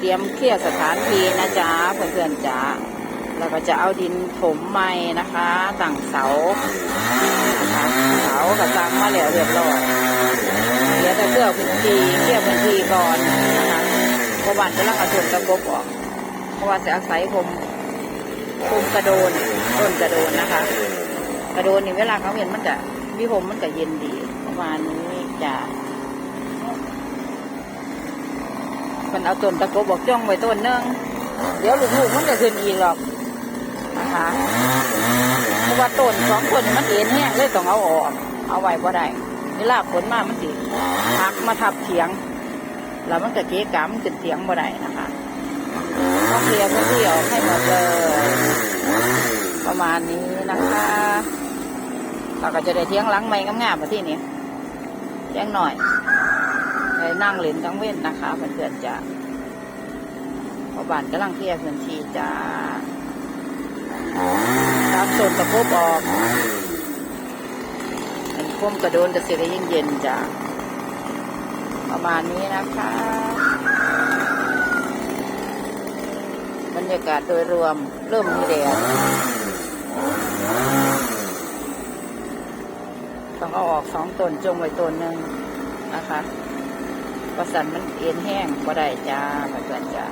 เตรียมเคลียร์สถานที่นะจ๊ะเพื่อนๆจ๋าแล้วก็จะเอาดินถมใหม่นะคะตั้งเสานะคะเสาก็ตั้งมาแล้วเรียบร้อยเดี๋ยวจะเคลียร์พื้นที่เคลียร์พื้นที่ก่อนนะคะเพราะวันจะลังเอาต้นตะกบออก เพราะว่าจะอาศัยผมผมกระโดนต้นกระโดนนะคะ กระโดนนี่เวลาเขาเห็นมันจะวิผมมันจะเย็นดีประมาณนี้จะ มันเอาต้นตะโกบอกจ้องไว้ต้นนึงเดี๋ยวลูกๆมันจะขึ้นอีกหรอกนะคะเพราะว่าต้นสองต้นมันเอ็นแห้งเลยต้องเอาออกเอาไว้บ่ได้เวลาฝนมามันสิหักมาทับเถียง แล้วมันก็เกะกะมันขึ้นเถียงบ่ได้นะคะต้องเคลียร์พื้นที่ออกให้หมดเลยประมาณนี้นะคะเราก็จะได้เที่ยงหลังไม้งามๆมาที่นี้เที่ยงหน่อย ได้นั่งเล่นทั้งเว้นนะคะเพื่อนๆจะพอบานกำลังเคลียร์พื้นที่จะตามส่วนตะกบออกอันพุ่มกระโดนจะเสียเย็นๆจะประมาณนี้นะคะ บรรยากาศโดยรวมเริ่มมีแดดต้องเอาออกสองต้นจงไว้ต้นหนึ่งนะคะ ประสันมันเอ็นแห้งก็ได้จ้าเพื่อนๆจ้า